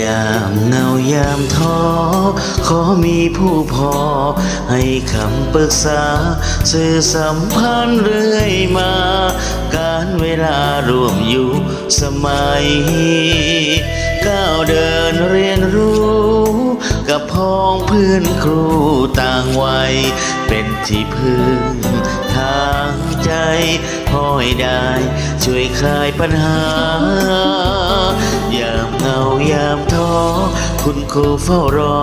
ยามเงายามท้อ ขอมีผู้พอ ให้คำปรึกษา สื่อสัมพันธ์เรื่อยมา การเวลารวมอยู่สมัย ก้าวเดินเรียนรู้ กับพ้องเพื่อนครูต่างวัย เป็นที่พึ่งทางใจพ่อยได้ ช่วยคลายปัญหา เหงายามท้อคุณครูเฝ้ารอ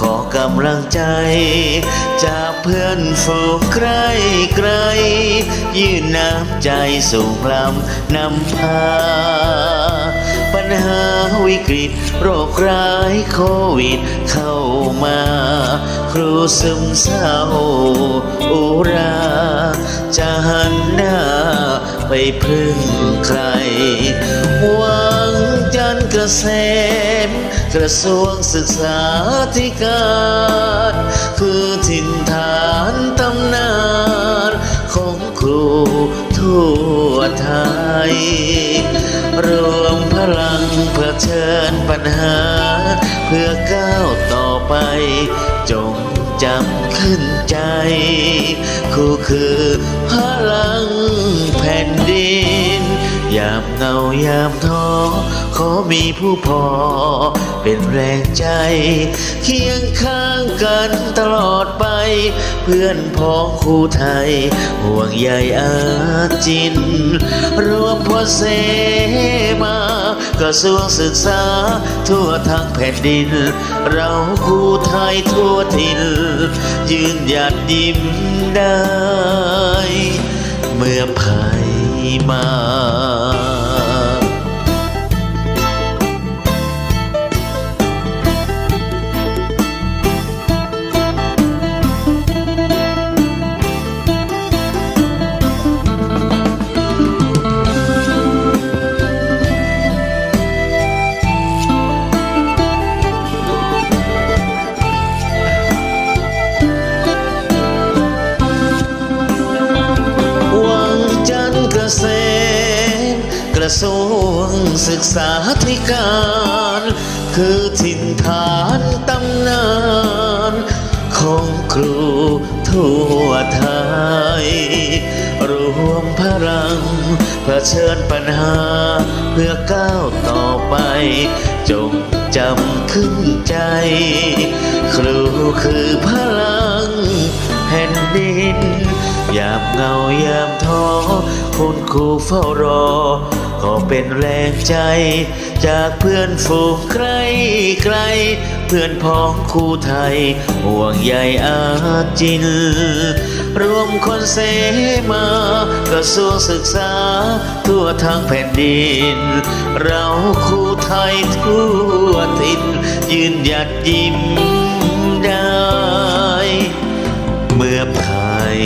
ขอกำลังใจ จากเพื่อนฝูงใกล้ไกล ยื่นน้ำใจส่งลำนำพา ปัญหาวิกฤตโรคร้ายโควิดเข้ามา ครูซึมเศร้าอุราจะหันหน้าไปพึ่งใครวังจันทร์เก ษม กระทรวงศึกษาธิการ คือถิ่นฐานตำนานของครูทั่วไทย รวมพลังเพื่อเชิญปัญหา เพื่อก้าวต่อไป จงจำขึ้นใจ ครูคือพลัง ยามเหงายามท้อขอมีผู้พอ เป็นแรงใจ เคียงข้างกันตลอดไป เพื่อนพ้องครูไทย ห่วงใยอาจิน รวมพลเสมากระทรวงศึกษา ทั่วทั้งแผ่นดิน เราครูไทยทั่วถิ่น ยืนหยัดยิ้มได้ เมื่อภัยมา ระทรวงศึกษาธิการ คือถิ่นฐานตำนาน ของครูทั่วไทย รวมพลังเพื่อเชิญปัญหา เพื่อก้าวต่อไป จงจำขึ้นใจ ครูคือพลังแผ่นดินยามเงายามท้อคุณครูเฝ้ารอ ขอเป็นแรงใจ จากเพื่อนฝูงใกลไกล เพื่อนพ้องครูไทย ห่วงใยอาจิน รวมคนเสมากระทรวงศึกษา ทั่วทั้งแผ่นดิน เราครูไทยทั่วถิ่นยืนหยัดยิ้มได้ เมื่อภัย